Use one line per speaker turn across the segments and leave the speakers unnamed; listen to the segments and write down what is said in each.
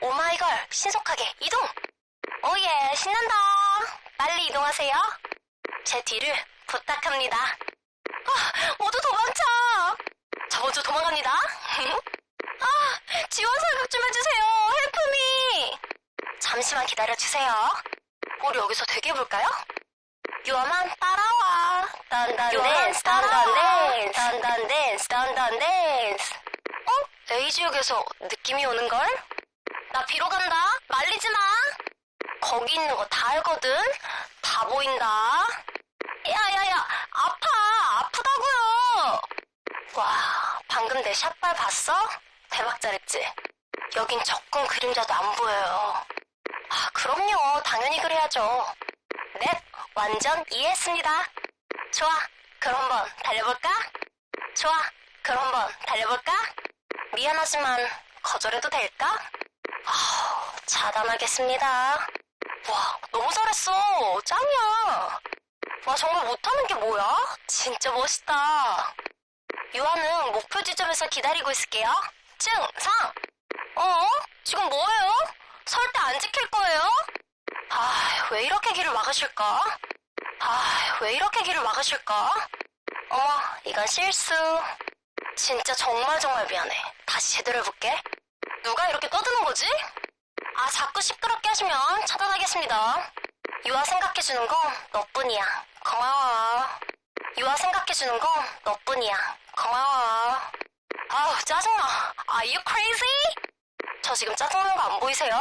오마이걸, 신속하게 이동! 오예, 신난다! 빨리 이동하세요. 제 뒤를 부탁합니다. 아, 모두 도망쳐! 저 먼저 도망갑니다. 아, 지원 사격 좀 해주세요. 헬프미! 잠시만 기다려주세요. 우리 여기서 대기해볼까요? 유아만 따라와. 딴딴 댄스, 딴딴 댄스, 딴딴 댄스, 딴딴 댄스. 어? 에이지역에서 느낌이 오는걸? 나 비로 간다. 말리지 마. 거기 있는 거 다 알거든. 다 보인다. 야야야, 아파. 아프다고요. 와, 방금 내 샷발 봤어? 대박 잘했지. 여긴 적군 그림자도 안 보여요. 아, 그럼요. 당연히 그래야죠. 네, 완전 이해했습니다. 좋아, 그럼 한번 달려볼까? 좋아, 그럼 한번 달려볼까? 미안하지만 거절해도 될까? 아, 차단하겠습니다. 와, 너무 잘했어. 짱이야. 와, 정말 못하는 게 뭐야? 진짜 멋있다. 유아는 목표 지점에서 기다리고 있을게요. 증 상! 어? 지금 뭐예요? 설때안 지킬 거예요? 아, 왜 이렇게 길을 막으실까? 아, 왜 이렇게 길을 막으실까? 어머, 이건 실수. 진짜 정말 정말 미안해. 다시 제대로 해볼게. 누가 이렇게 떠드는 거지? 아, 자꾸 시끄럽게 하시면 차단하겠습니다. 유아 생각해주는 건 너뿐이야. 고마워. 유아 생각해주는 건 너뿐이야. 고마워. 아우, 짜증나. Are you crazy? 저 지금 짜증나는 거 안 보이세요?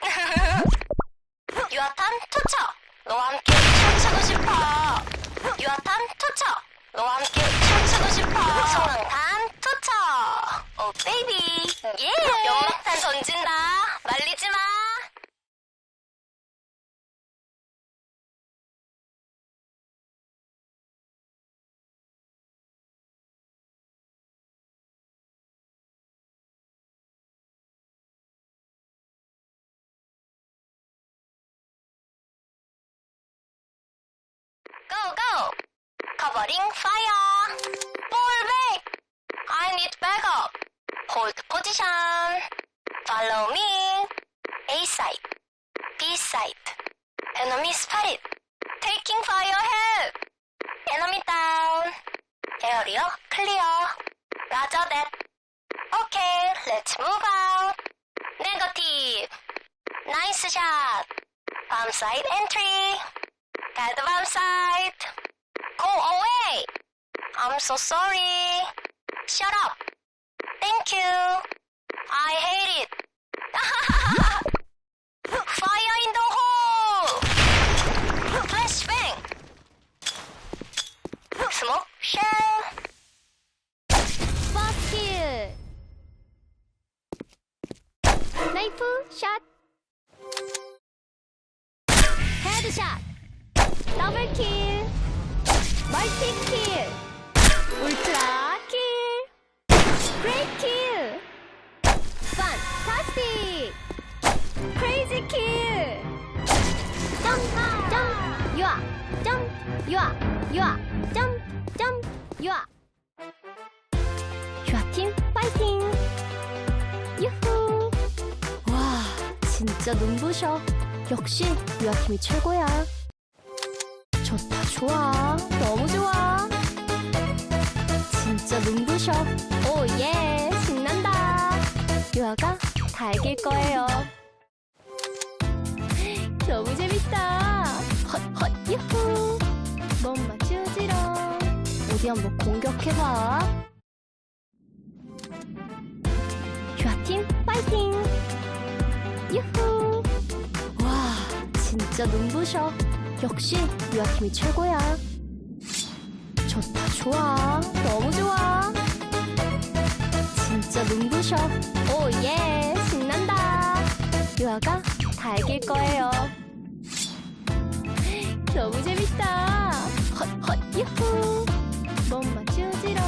유아탄 투척! 너와 함께 춤추고 싶어! 유아탄 투척! 너와 함께 춤추고 싶어! 소방탄 투척! 오, 베이비! 예! Covering fire! Fall back! I need backup! Hold position! Follow me! A side, B side. Enemy spotted! Taking fire help! Enemy down! Area clear! Roger that! Okay, let's move out! Negative! Nice shot! Bomb side entry! The bomb site! Go away! I'm so sorry. Shut up. Thank you. I hate it. Fire in the hole! Flashbang! Smoke shell!
Boss kill! Knife shot! Headshot! Double kill! Multi kill! 울트라킬 브레이킬 판타스틱 크레이지킬 점점 유아 점 유아 유아 점점 유아 유아팀 파이팅! 유후! 와, 진짜 눈부셔. 역시 유아팀이 최고야. 좋다, 좋아. 너무 좋아. 진짜 눈부셔. 오, 예, 신난다. 유아가 다 이길 거예요. 너무 재밌다. 헛, 헛, 유후! 못 맞추지롱. 어디 한번 공격해봐. 유아팀 파이팅! 유후! 와, 진짜 눈부셔. 역시 유아팀이 최고야. 좋다, 좋아. 너무 좋아. 진짜 눈부셔. 오, 예, 신난다. 유아가 다 이길 거예요. 너무 재밌다. 헛, 헛, 유후! 못 맞추지롱.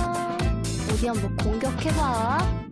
어디 한번 공격해봐.